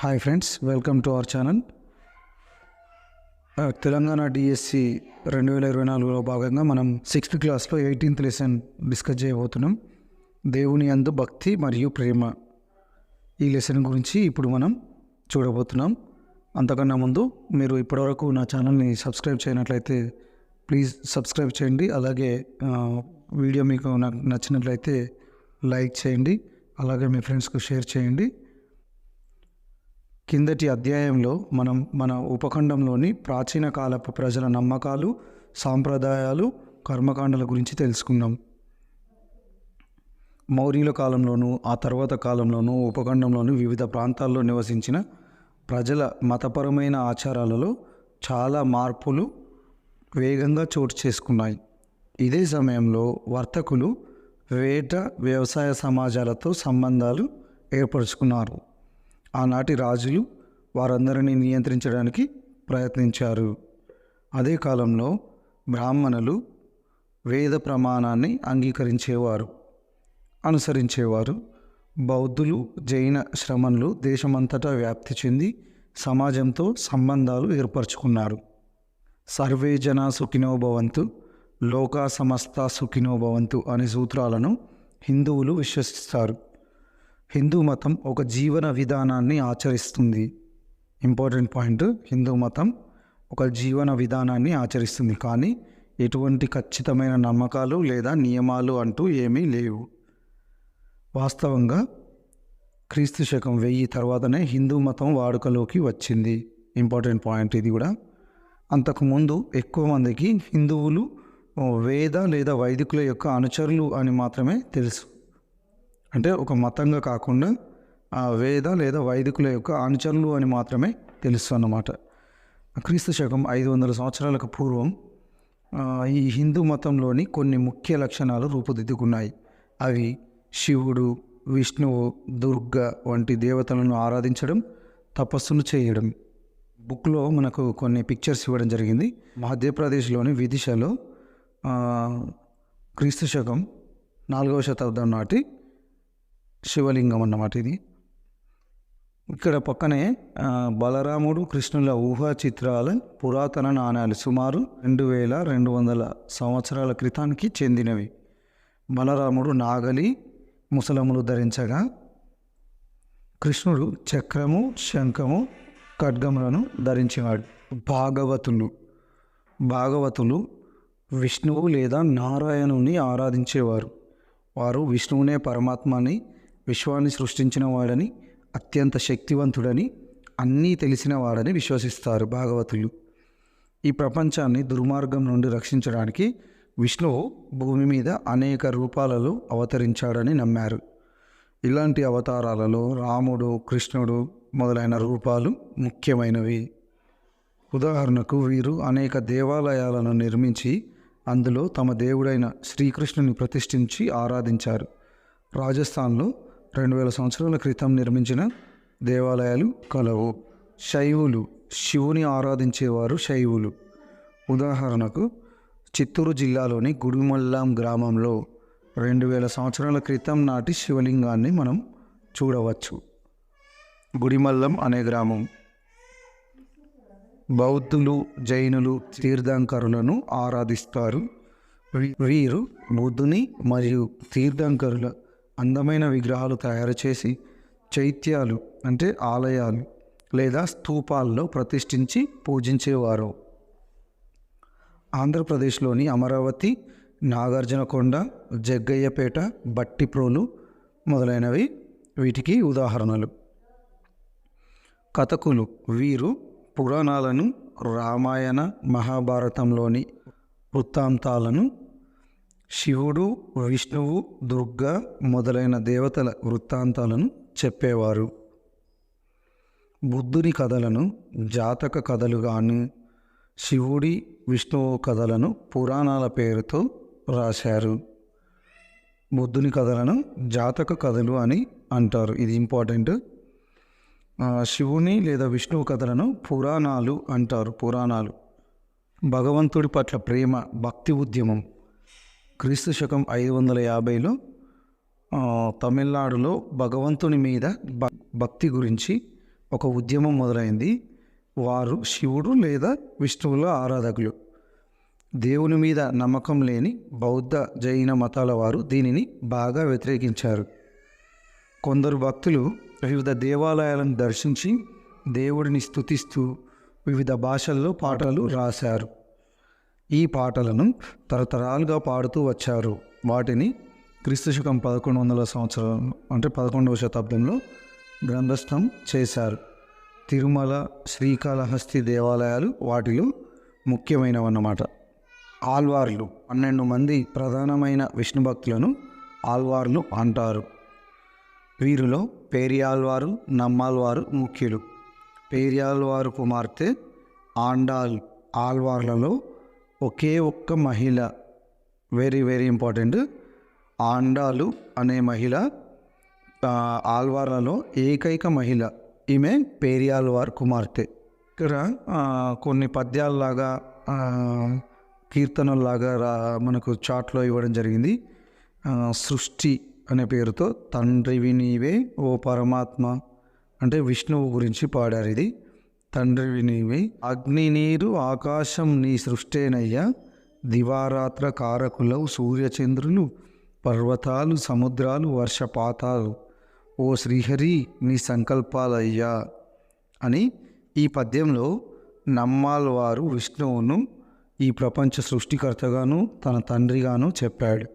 Hi friends welcome to our channel Telangana DSC రెండు వేల ఇరవై నాలుగులో భాగంగా మనం సిక్స్త్ క్లాస్లో ఎయిటీన్త్ లెసన్ డిస్కస్ చేయబోతున్నాం. దేవుని అందు భక్తి మరియు ప్రేమ. ఈ లెసన్ గురించి ఇప్పుడు మనం చూడబోతున్నాం. అంతకన్నా ముందు మీరు ఇప్పటివరకు నా ఛానల్ని సబ్స్క్రైబ్ చేయనట్లయితే ప్లీజ్ సబ్స్క్రైబ్ చేయండి. అలాగే వీడియో మీకు నాకు నచ్చినట్లయితే లైక్ చేయండి. అలాగే మీ ఫ్రెండ్స్కు షేర్ చేయండి. కిందటి అధ్యాయంలో మనం మన ఉపఖండంలోని ప్రాచీన కాలపు ప్రజల నమ్మకాలు సాంప్రదాయాలు కర్మకాండల గురించి తెలుసుకున్నాం మౌర్యుల కాలంలోనూ ఆ తర్వాత కాలంలోనూ ఉపఖండంలోని వివిధ ప్రాంతాల్లో నివసించిన ప్రజల మతపరమైన ఆచారాలలో చాలా మార్పులు వేగంగా చోటు చేసుకున్నాయి. ఇదే సమయంలో వర్తకులు వేట వ్యవసాయ సమాజాలతో సంబంధాలు ఏర్పరచుకున్నారు. ఆనాటి రాజులు వారందరినీ నియంత్రించడానికి ప్రయత్నించారు. అదే కాలంలో బ్రాహ్మణులు వేద ప్రమాణాన్ని అంగీకరించేవారు. అనుసరించేవారు. బౌద్ధులు జైన శ్రమణులు దేశమంతటా వ్యాప్తి చెంది సమాజంతో సంబంధాలు ఏర్పరచుకున్నారు. సర్వే జన సుఖినోభవంతు లోకా సమస్త సుఖినోభవంతు అనే సూత్రాలను హిందువులు విశ్వసిస్తారు. హిందూ మతం ఒక జీవన విధానాన్ని ఆచరిస్తుంది. ఇంపార్టెంట్ పాయింట్ హిందూ మతం ఒక జీవన విధానాన్ని ఆచరిస్తుంది. కానీ ఎటువంటి ఖచ్చితమైన నమ్మకాలు లేదా నియమాలు అంటూ ఏమీ లేవు. వాస్తవంగా క్రీస్తు శకం వెయ్యి తర్వాతనే హిందూ మతం వాడుకలోకి వచ్చింది. ఇంపార్టెంట్ పాయింట్ ఇది కూడా. అంతకుముందు ఎక్కువ మందికి హిందువులు వేద లేదా వైదికుల యొక్క అనుచరులు అని మాత్రమే తెలుసు. అంటే ఒక మతంగా కాకుండా ఆ వేద లేదా వైదికుల యొక్క అనుచరులు అని మాత్రమే తెలుసు అన్నమాట క్రీస్తు శకం ఐదు వందల సంవత్సరాలకు పూర్వం ఈ హిందూ మతంలోని కొన్ని ముఖ్య లక్షణాలు రూపుదిద్దుకున్నాయి. అవి శివుడు విష్ణువు దుర్గ వంటి దేవతలను ఆరాధించడం తపస్సును చేయడం. బుక్లో మనకు కొన్ని పిక్చర్స్ ఇవ్వడం జరిగింది. మధ్యప్రదేశ్లోని విదిశలో క్రీస్తు శకం నాలుగవ శతాబ్దం నాటి శివలింగం అన్నమాట ఇది. ఇక్కడ పక్కనే బలరాముడు కృష్ణుల ఊహా చిత్రాల పురాతన నాణ్యాలు సుమారు రెండు వేల రెండు వందల సంవత్సరాల క్రితానికి చెందినవి. బలరాముడు నాగలి ముసలములు ధరించగా కృష్ణుడు చక్రము శంఖము ఖడ్గములను ధరించేవాడు. భాగవతులు భాగవతులు విష్ణువు లేదా నారాయణుని ఆరాధించేవారు. వారు విష్ణువునే పరమాత్మని విశ్వాన్ని సృష్టించిన వాడని అత్యంత శక్తివంతుడని అన్నీ తెలిసిన వాడని విశ్వసిస్తారు భాగవతులు. ఈ ప్రపంచాన్ని దుర్మార్గం నుండి రక్షించడానికి విష్ణువు భూమి మీద అనేక రూపాలలో అవతరించాడని నమ్మారు. ఇలాంటి అవతారాలలో రాముడు కృష్ణుడు మొదలైన రూపాలు ముఖ్యమైనవి. ఉదాహరణకు వీరు అనేక దేవాలయాలను నిర్మించి అందులో తమ దేవుడైన శ్రీకృష్ణుని ప్రతిష్ఠించి ఆరాధించారు. రాజస్థాన్లో రెండు వేల సంవత్సరాల క్రితం నిర్మించిన దేవాలయాలు కలవు. శైవులు శివుని ఆరాధించేవారు శైవులు. ఉదాహరణకు చిత్తూరు జిల్లాలోని గుడిమల్లాం గ్రామంలో రెండు వేల సంవత్సరాల క్రితం నాటి శివలింగాన్ని మనం చూడవచ్చు. గుడిమల్లం అనే గ్రామం. బౌద్ధులు జైనులు తీర్థంకరులను ఆరాధిస్తారు. వీ- వీరు బుద్ధుని మరియు తీర్థంకరుల అందమైన విగ్రహాలు తయారు చేసి చైత్యాలు అంటే ఆలయాలు లేదా స్తూపాల్లో ప్రతిష్ఠించి పూజించేవారు. ఆంధ్రప్రదేశ్లోని అమరావతి నాగార్జునకొండ జగ్గయ్యపేట బట్టిప్రోలు మొదలైనవి వీటికి ఉదాహరణలు. కథకులు వీరు పురాణాలను రామాయణ మహాభారతంలోని వృత్తాంతాలను శివుడు విష్ణువు దుర్గా మొదలైన దేవతల వృత్తాంతాలను చెప్పేవారు. బుద్ధుని కథలను జాతక కథలుగాను శివుడి విష్ణువు కథలను పురాణాల పేరుతో రాశారు. బుద్ధుని కథలను జాతక కథలు అని అంటారు. ఇది ఇంపార్టెంట్. శివుని లేదా విష్ణువు కథలను పురాణాలు అంటారు. పురాణాలు. భగవంతుడి పట్ల ప్రేమ భక్తి ఉద్యమం. క్రీస్తు శకం ఐదు వందల యాభైలో తమిళనాడులో భగవంతుని మీద భ- భక్తి గురించి ఒక ఉద్యమం మొదలైంది. వారు శివుడు లేదా విష్ణువుల ఆరాధకులు. దేవుని మీద నమ్మకం లేని బౌద్ధ జైన మతాల వారు దీనిని బాగా వ్యతిరేకించారు. కొందరు భక్తులు వివిధ దేవాలయాలను దర్శించి దేవుడిని స్తుతిస్తూ వివిధ భాషల్లో పాటలు రాశారు. ఈ పాటలను తరతరాలుగా పాడుతూ వచ్చారు. వాటిని క్రీస్తుశకం పదకొండు వందల సంవత్సరం అంటే పదకొండవ శతాబ్దంలో గ్రంథస్థం చేశారు. తిరుమల శ్రీకాళహస్తి దేవాలయాలు వాటిలో ముఖ్యమైనవన్నమాట. ఆల్వార్లు పన్నెండు మంది ప్రధానమైన విష్ణు భక్తులను ఆల్వార్లు అంటారు. వీరిలో పేరియాల్వారు నమ్మాల్వారు ముఖ్యులు. పేరియాల్వారు కుమార్తె ఆండాల్ ఆల్వార్లలో ఒకే ఒక్క మహిళ వెరీ వెరీ ఇంపార్టెంట్ ఆండాలు అనే మహిళ ఆల్వార్లలో ఏకైక మహిళ ఈమె పేరియాల్వార్ కుమార్తె. ఇక్కడ కొన్ని పద్యాలలాగా కీర్తనల్లాగా రా మనకు చాట్లో ఇవ్వడం జరిగింది. సృష్టి అనే పేరుతో తండ్రివి నీవే ఓ పరమాత్మ అంటే విష్ణువు గురించి పాడారు ఇది. తండ్రివి నీవే అగ్ని నీరు ఆకాశం నీ సృష్టేనయ్యా. దివారాత్ర కారకులవు సూర్యచంద్రులు పర్వతాలు సముద్రాలు వర్షపాతాలు. ఓ శ్రీహరి నీ సంకల్పాలయ్యా. అని ఈ పద్యంలో నమ్మాల్ వారు విష్ణువును ఈ ప్రపంచ సృష్టికర్తగాను తన తండ్రిగాను చెప్పాడు.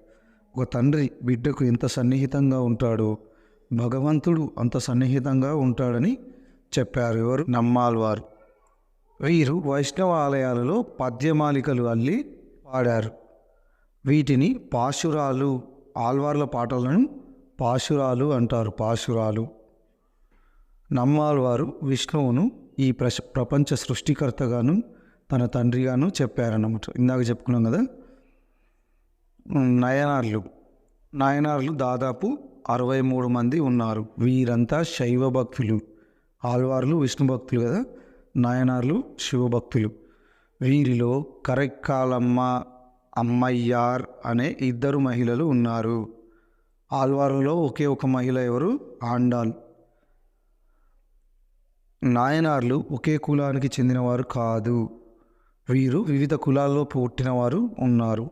ఒక తండ్రి బిడ్డకు ఎంత సన్నిహితంగా ఉంటాడో భగవంతుడు అంత సన్నిహితంగా ఉంటాడని చెప్పారు ఎవరు? నమ్మాల్ వారు. వీరు వైష్ణవ ఆలయాలలో పద్యమాలికలు అల్లి పాడారు. వీటిని పాశురాలు ఆల్వార్ల పాటలను పాశురాలు అంటారు. పాశురాలు. నమ్మాల్వారు విష్ణువును ఈ ప్రశ ప్రపంచ సృష్టికర్తగాను తన తండ్రిగాను చెప్పారన్నమాట. ఇందాక చెప్పుకున్నాం కదా? నయనార్లు. నాయనార్లు దాదాపు అరవై మూడు మంది ఉన్నారు. వీరంతా శైవ భక్తులు ఆల్వార్లు విష్ణు భక్తులు కదా? నాయనార్లు శివభక్తులు వీరిలో కరెక్కాలమ్మ అమ్మయ్యార్ అనే ఇద్దరు మహిళలు ఉన్నారు. ఆల్వార్లలో ఒకే ఒక మహిళ ఎవరు? ఆండాల్. నాయనార్లు ఒకే కులానికి చెందినవారు కాదు. వీరు వివిధ కులాల్లో పుట్టినవారు ఉన్నారు.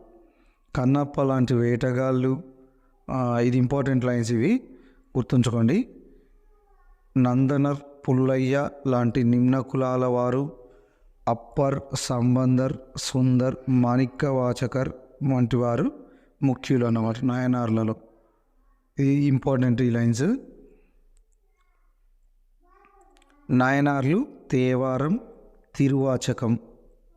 కన్నప్ప లాంటి వేటగాళ్ళు ఇది ఇంపార్టెంట్ లైన్స్ ఇవి. గుర్తుంచుకోండి. నందనర్ పుల్లయ్య లాంటి నిమ్న కులాల వారు అప్పర్ సంబందర్ సుందర్ మాణిక్య వాచకర్ వంటి వారు ముఖ్యులు అన్నమాట నాయనార్లలో. ఇది ఇంపార్టెంట్ ఈ లైన్స్. నాయనార్లు తేవారం తిరువాచకం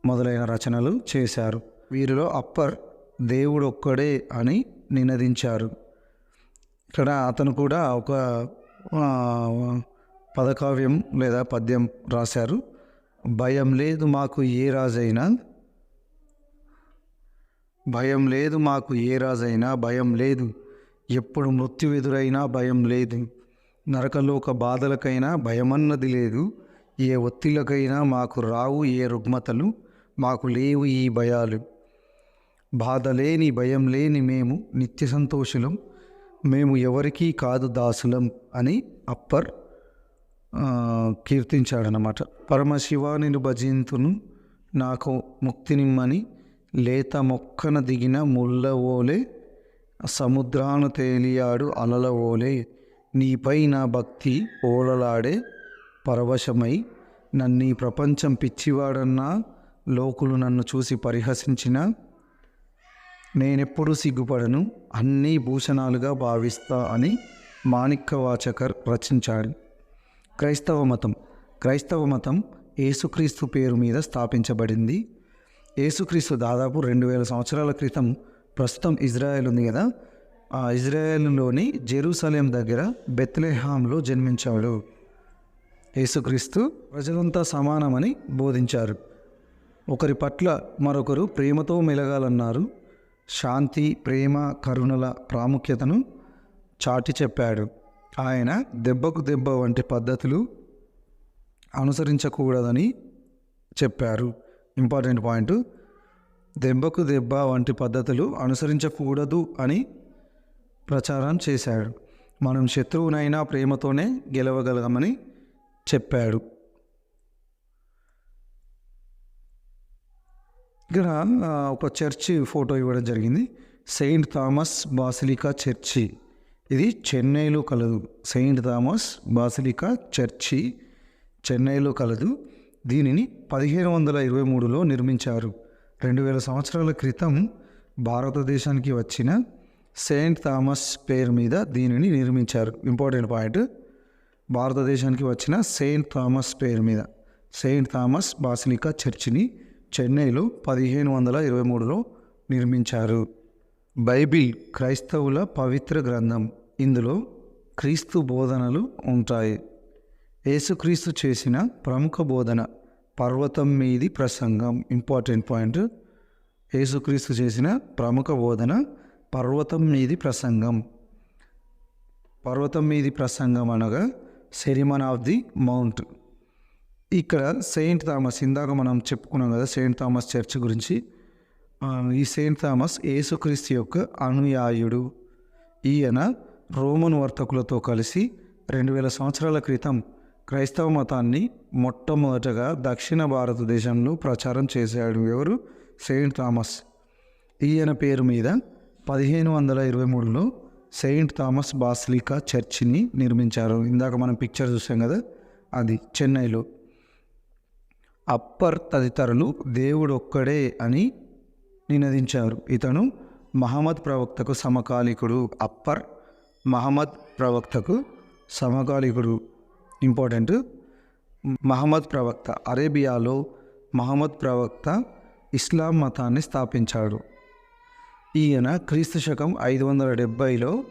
మొదలైన రచనలు చేశారు. వీరిలో అప్పర్ దేవుడు ఒక్కడే అని నినదించారు. ఇక్కడ అతను కూడా ఒక పదకావ్యం లేదా పద్యం రాశారు. భయం లేదు మాకు ఏ రాజైనా. భయం లేదు మాకు ఏ రాజైనా. భయం లేదు. ఎప్పుడు మృత్యు ఎదురైనా భయం లేదు. నరకలోక బాధలకైనా భయమన్నది లేదు. ఏ ఒత్తిళ్ళకైనా మాకు రావు ఏ రుగ్మతలు. మాకు లేవు ఈ భయాలు. బాధ లేని భయం లేని మేము నిత్య సంతోషులం. మేము ఎవరికీ కాదు దాసులం అని అప్పర్ కీర్తించాడనమాట పరమశివ నేను భజింతును నాకు ముక్తినిమ్మని లేత మొక్కన దిగిన ముళ్ళ ఓలే సముద్రాన తేలియాడు అలల ఓలే నీపై నా భక్తి ఓలలాడే పరవశమై నన్ను ఈ ప్రపంచం పిచ్చివాడన్నా లోకులు నన్ను చూసి పరిహసించిన నేనెప్పుడు సిగ్గుపడను అన్నీ భూషణాలుగా భావిస్తా అని మాణిక్యవాచకర్ రచించాడు. క్రైస్తవ మతం క్రైస్తవ మతం ఏసుక్రీస్తు పేరు మీద స్థాపించబడింది. ఏసుక్రీస్తు దాదాపు రెండు వేల సంవత్సరాల క్రితం ప్రస్తుతం ఇజ్రాయెల్ ఉంది కదా? ఆ ఇజ్రాయెల్లోని జెరూసలేం దగ్గర బెత్లెహాంలో జన్మించాడు. యేసుక్రీస్తు ప్రజలంతా సమానమని బోధించారు. ఒకరి పట్ల మరొకరు ప్రేమతో మెలగాలన్నారు. శాంతి ప్రేమ కరుణల ప్రాముఖ్యతను చాటి చెప్పాడు. ఆయన దెబ్బకు దెబ్బ వంటి పద్ధతులు అనుసరించకూడదని చెప్పారు. Important point. దెబ్బకు దెబ్బ వంటి పద్ధతులు అనుసరించకూడదు అని ప్రచారం చేశాడు. మనం శత్రువునైనా ప్రేమతోనే గెలవగలమని చెప్పాడు. ఇక్కడ ఒక చర్చి ఫోటో ఇవ్వడం జరిగింది. Saint Thomas basilica church. ఇది చెన్నైలో కలదు. సెయింట్ థామస్ బాసిలికా చర్చి చెన్నైలో కలదు. దీనిని పదిహేను వందల ఇరవై మూడులో నిర్మించారు. రెండు వేల సంవత్సరాల క్రితం భారతదేశానికి వచ్చిన సెయింట్ థామస్ పేరు మీద దీనిని నిర్మించారు. ఇంపార్టెంట్ పాయింట్ భారతదేశానికి వచ్చిన సెయింట్ థామస్ పేరు మీద సెయింట్ థామస్ బాసిలికా చర్చిని చెన్నైలో పదిహేను వందల ఇరవై మూడులో నిర్మించారు. బైబిల్ క్రైస్తవుల పవిత్ర గ్రంథం. ఇందులో క్రీస్తు బోధనలు ఉంటాయి. యేసుక్రీస్తు చేసిన ప్రముఖ బోధన పర్వతం మీది ప్రసంగం. ఇంపార్టెంట్ పాయింట్ యేసుక్రీస్తు చేసిన ప్రముఖ బోధన పర్వతం మీది ప్రసంగం. పర్వతం మీది ప్రసంగం అనగా సెరిమన్ ఆఫ్ ది మౌంట్. ఇక్కడ సెయింట్ థామస్ ఇందాక మనం చెప్పుకున్నాం కదా సెయింట్ థామస్ చర్చ్ గురించి ఈ సెయింట్ థామస్ ఏసుక్రీస్తు యొక్క అనుయాయుడు. ఈయన రోమన్ వర్తకులతో కలిసి రెండు వేల సంవత్సరాల క్రితం క్రైస్తవ మతాన్ని మొట్టమొదటగా దక్షిణ భారతదేశంలో ప్రచారం చేశాడు ఎవరు? Saint Thomas. ఈయన పేరు మీద పదిహేను వందల ఇరవై మూడులో సెయింట్ థామస్ బాసిలికా చర్చిని నిర్మించారు. ఇందాక మనం పిక్చర్ చూసాం కదా అది చెన్నైలో. అప్పర్ తదితరులు దేవుడు ఒక్కడే అని నినదించారు. ఇతను మహమ్మద్ ప్రవక్తకు సమకాలికుడు అప్పర్ మహమ్మద్ ప్రవక్తకు సమకాలికుడు. ఇంపార్టెంట్. మహమ్మద్ ప్రవక్త అరేబియాలో మహమ్మద్ ప్రవక్త ఇస్లాం మతాన్ని స్థాపించాడు. ఈయన క్రీస్తు శకం ఐదు వందల డెబ్భైలో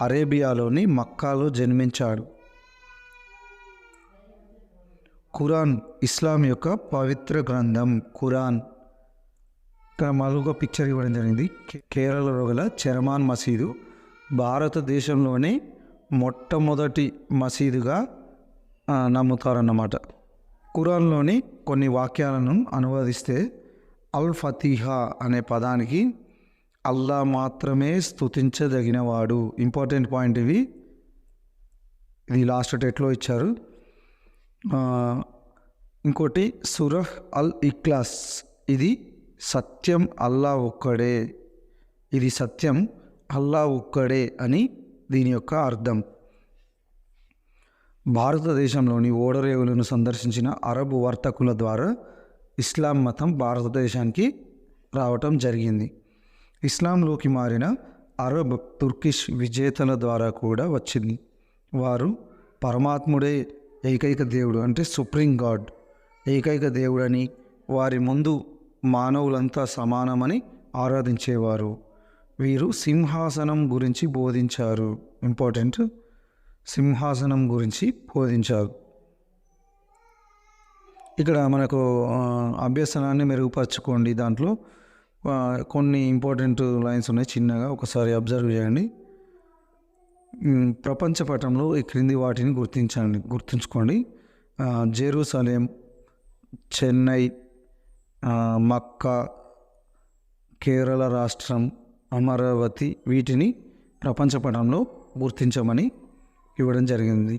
అరేబియాలోని మక్కాలో జన్మించాడు. ఖురాన్ ఇస్లాం యొక్క పవిత్ర గ్రంథం ఖురాన్. మరొక పిక్చర్ ఇవ్వడం జరిగింది. కేరళలో గల చెరమాన్ మసీదు భారతదేశంలోనే మొట్టమొదటి మసీదుగా నమ్ముతారన్నమాట. ఖురాన్లోని కొన్ని వాక్యాలను అనువదిస్తే అల్ ఫతీహా అనే పదానికి అల్లా మాత్రమే స్తుతించదగినవాడు. ఇంపార్టెంట్ పాయింట్ ఇవి. ఇది లాస్ట్ డేట్లో ఇచ్చారు. ఇంకోటి సురహ్ అల్ ఇక్లాస్. ఇది సత్యం అల్లా ఒక్కడే. ఇది సత్యం అల్లా ఒక్కడే అని దీని యొక్క అర్థం. భారతదేశంలోని ఓడరేవులను సందర్శించిన అరబ్ వర్తకుల ద్వారా ఇస్లాం మతం భారతదేశానికి రావటం జరిగింది. ఇస్లాంలోకి మారిన అరబ్ తుర్కిష్ విజేతల ద్వారా కూడా వచ్చింది. వారు పరమాత్ముడే ఏకైక దేవుడు అంటే సుప్రీం గాడ్. ఏకైక దేవుడని వారి ముందు మానవులంతా సమానమని ఆరాధించేవారు. వీరు సింహాసనం గురించి బోధించారు. ఇంపార్టెంట్. సింహాసనం గురించి బోధించారు. ఇక్కడ మనకు అభ్యసనాన్ని మెరుగుపరచుకోండి దాంట్లో. కొన్ని ఇంపార్టెంట్ లైన్స్ ఉన్నాయి. చిన్నగా ఒకసారి అబ్జర్వ్ చేయండి. ప్రపంచ పటంలో ఈ క్రింది వాటిని గుర్తించండి గుర్తుంచుకోండి. జెరూసలేం చెన్నై మక్కా కేరళ రాష్ట్రం అమరావతి వీటిని ప్రపంచ పటంలో గుర్తించమని ఇవ్వడం జరిగింది.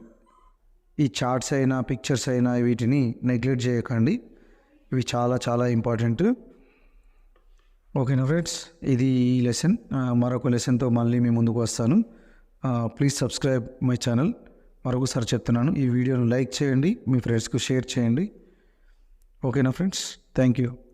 ఈ చార్ట్స్ అయినా పిక్చర్స్ అయినా వీటిని నెగ్లెక్ట్ చేయకండి. ఇవి చాలా చాలా ఇంపార్టెంట్. ఓకేనా ఫ్రెండ్స్? ఇది ఈ లెసన్. మరొక లెసన్తో మళ్ళీ మీ ముందుకు వస్తాను. Please subscribe my channel. మరొకసారి చెప్తున్నాను ఈ వీడియోను లైక్ చేయండి మీ ఫ్రెండ్స్కు షేర్ చేయండి. ఓకేనా ఫ్రెండ్స్? Thank you.